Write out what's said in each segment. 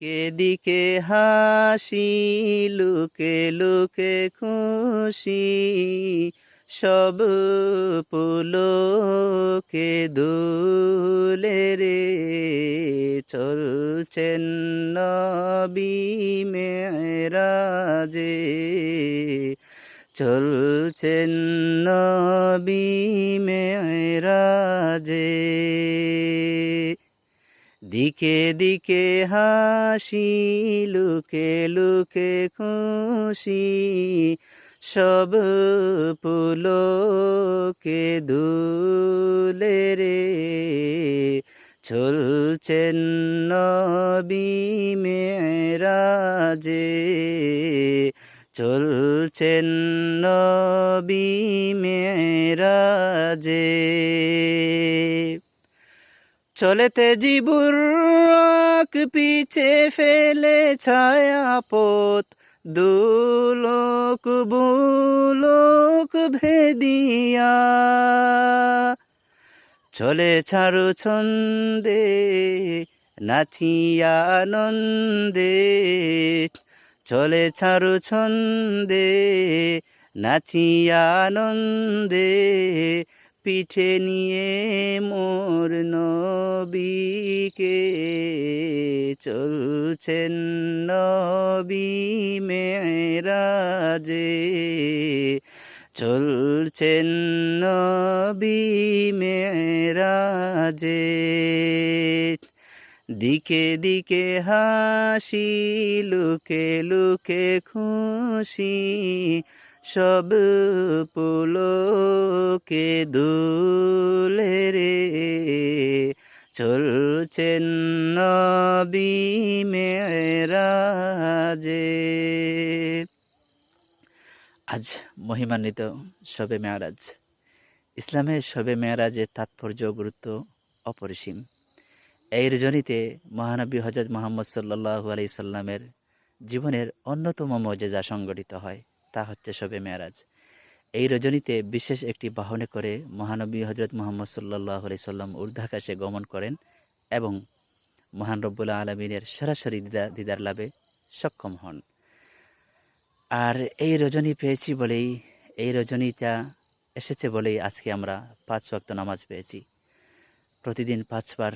এদিকে হাসি, লুকে লুকে খুশি। সব পুলকে দুলে রে চলছেন নবী মেরাজে। চলছেন নবী মেরাজে। দিকে দিকে হাসি, লুকে লুকে খুশি। সব পুলকে দুলে রে চলছেন নবী মেরাজে। চলছেন নবী মেরাজে। চলেতে জিবুর পিছে ফেলে ছায়া পথ দুলোক বুলোক ভেদিয়া। চলে ছাড়ু ছন্দে, নাচিয়া আনন্দে চলে ছাড়ু ছন্দে, নাচিয়া আনন্দে পিঠে নিয়ে মোর নবীকে চলছেন নবী মেরাজে। চলছেন নবী মেরাজে। দিকে দিকে হাসি, লুকে লুকে খুশি সব পুলকে দুলে রে চলছেন নবী মেরাজে। আজ মহিমান্বিত সবে মেয়ারাজ। ইসলামের সবে মেয়ারাজের তাৎপর্য গুরুত্ব অপরিসীম। এই রজনীতে মহানবী হজরত মোহাম্মদ সাল্লাহ আলি সাল্লামের জীবনের অন্যতম মজেজা সংগঠিত হয়। তা হচ্ছে শবে মেয়ারাজ। এই রজনীতে বিশেষ একটি বাহনে করে মহানবী হজরত মোহাম্মদ সাল্লাহ আলি সাল্লাম ঊর্ধ্বাকাশে গমন করেন এবং মহান রব্বুল্লা আলমিনের সরাসরি দিদা, দিদার লাভে সক্ষম হন। আর এই রজনী পেয়েছি বলেই, এই রজনীটা এসেছে বলেই আজকে আমরা পাঁচ ওয়াক্ত নামাজ পেয়েছি। প্রতিদিন পাঁচবার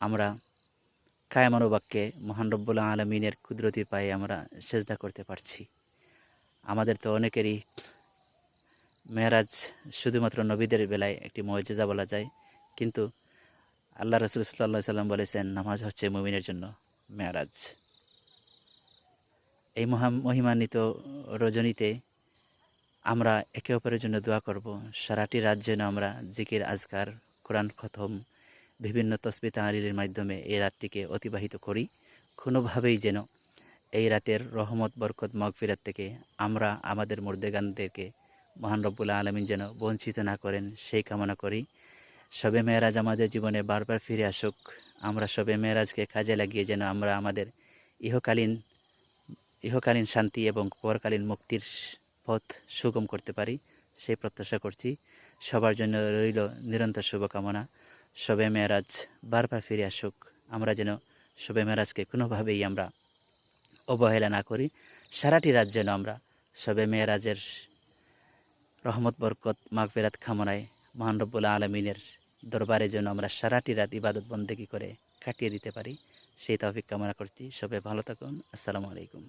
আমরা কায়মানুবাক্যে মহান রব্বুল্লা আলমিনের কুদরতি পায়ে আমরা সেজদা করতে পারছি। আমাদের তো অনেকেরই মেয়েরাজ শুধুমাত্র নবীদের বেলায় একটি মর্যাদা বলা যায়। কিন্তু আল্লাহ রসুল সাল্লাহ সাল্লাম বলেছেন, নামাজ হচ্ছে মুমিনের জন্য মেয়ারাজ। এই মহা মহিমান্বিত রজনীতে আমরা একে অপরের জন্য দোয়া করব। সারাটি রাত যেন আমরা জিকির, আজকার, কোরআন খতম, বিভিন্ন তসবি তাহারির মাধ্যমে এই রাতটিকে অতিবাহিত করি। কোনোভাবেই যেন এই রাতের রহমত, বরকত, মগফিরাত থেকে আমরা আমাদের মুর্দেগানদেরকে মহান রব্বুল্লা আলমিন যেন বঞ্চিত না করেন, সেই কামনা করি। সবে মেয়েরাজ আমাদের জীবনে বারবার ফিরে আসুক। আমরা সবে মেয়েরাজকে কাজে লাগিয়ে যেন আমরা আমাদের ইহকালীন ইহকালীন শান্তি এবং পরকালীন মুক্তির পথ সুগম করতে পারি, সেই প্রত্যাশা করছি। সবার জন্য রইল নিরন্তর শুভকামনা। সবে মেয়েরাজ বারবার ফিরে আসুক। আমরা যেন সবে মেয়েরাজকে কোনোভাবেই আমরা অবহেলা না করি, সারাটি রাত যেন আমরা সবে মেয়েরাজের রহমত, বরকত, মাগফেরাত খামনায় মহান আলমিনের দরবারে যেন আমরা সারাটি রাত ইবাদত বন্দেগি করে কাটিয়ে দিতে পারি। সেই তফিক কামনা করছি। সবে ভালো থাকুন। আসসালামু আলাইকুম।